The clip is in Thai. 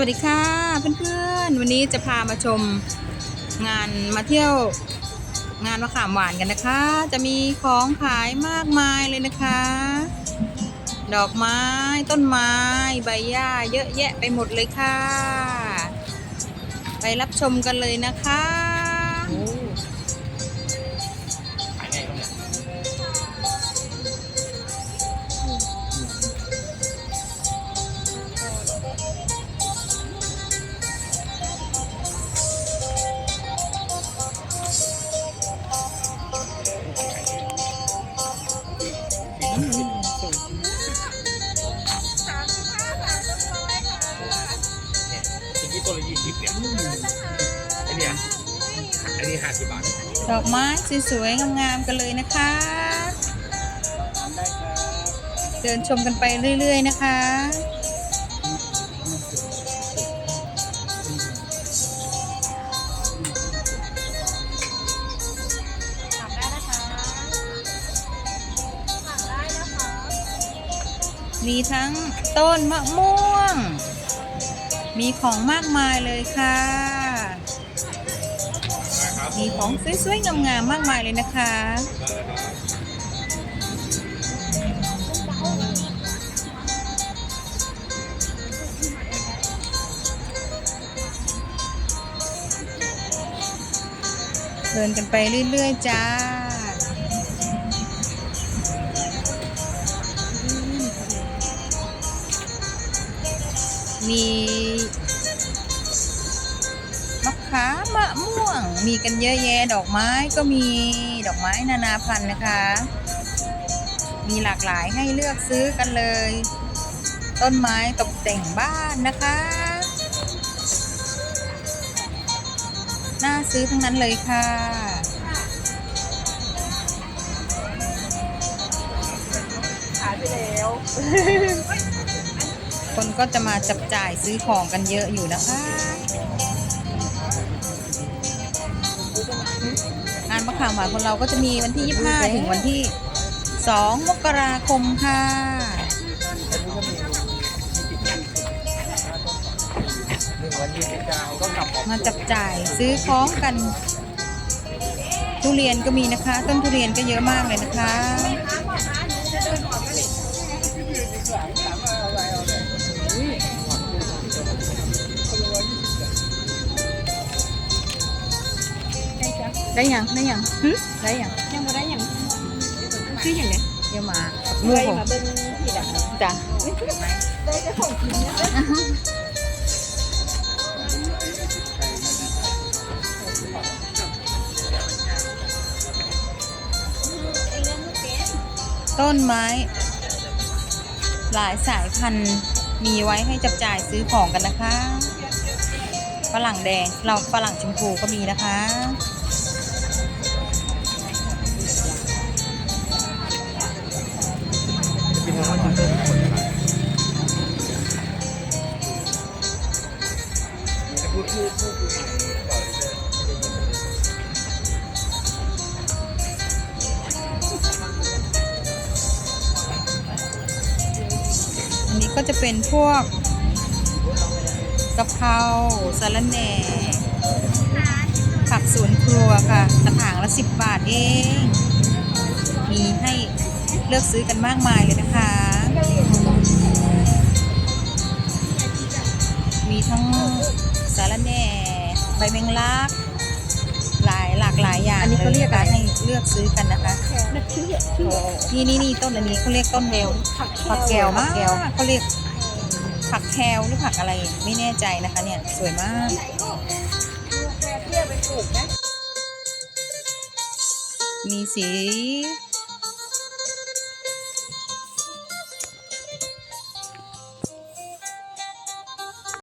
วัสดีค่ะเพื่อนๆ วันนี้จะพามาชมงานมาเที่ยวงานมะขามหวานกันนะคะ จะมีของขายมากมายเลยนะคะ ดอกไม้ต้นไม้ใบหญ้าเยอะแยะไปหมดเลยค่ะ ไปรับชมกันเลยนะคะ ต้นละยี่สิบเนี่ยไอเนี่ยอันนี้ห้าสิบบาทดอกไม้สวยๆงามๆกันเลยนะคะ เดินชมกันไปเรื่อยๆนะคะถามได้นะคะถามได้นะคะมีทั้งต้นมะม่วง มีของมากมายเลยค่ะ มีของสวยๆงามๆมากมายเลยนะคะ เดินกันไปเรื่อยๆจ้า มีมะขามมะม่วง มีกันเยอะแยะดอกไม้ก็มีดอกไม้นานาพันธุ์นะคะ มีหลากหลายให้เลือกซื้อกันเลย ต้นไม้ตกแต่งบ้านนะคะน่าซื้อทั้งนั้นเลยค่ะ ขายไปแล้ว คนก็จะมาจับจ่ายซื้อของกันเยอะอยู่นะคะงานมะขามหวานของเราก็จะมีวันที่ 25 ถึงวันที่ 2 มกราคมค่ะมาจับจ่ายซื้อของกัน ทุเรียนก็มีนะคะ ต้นทุเรียนก็เยอะมากเลยนะคะ ได้ยังได้ยังหึได้ยังยังไม่ได้อย่างชื่ออย่างเนี้ยเดี๋ยวมาเลลูกยผมมาเป็นผิดอะจ้ะได้แต่ของกินนะต้นไม้ หลายสายพันธุ์มีไว้ให้จับจ่ายซื้อของกันนะคะ ฝรั่งแดงเราฝรั่งชมพูก็มีนะคะ พูดพูดพูดคุยก่อนเลยอันนี้ก็จะเป็นพวกกะเพราสาระแหน่ผักสวนครัวค่ะกระถางละสิบบาทเอง มีให้เลือกซื้อกันมากมายเลยนะคะ ใบแมงลัก หลายหลากหลายอย่างอันนี้เขาเรียกอะไรให้เลือกซื้อกันนะคะนักชื่อชื่อ นี่นี่นี่ต้นอันนี้เขาเรียกต้นแววผักผักแก้วผัมากกแก้วเขาเรียกผักแคลหรือผักอะไรไม่แน่ใจนะคะเนี่ยสวยมากลูกแม่เที่ยวไปปลูกไหมมีสี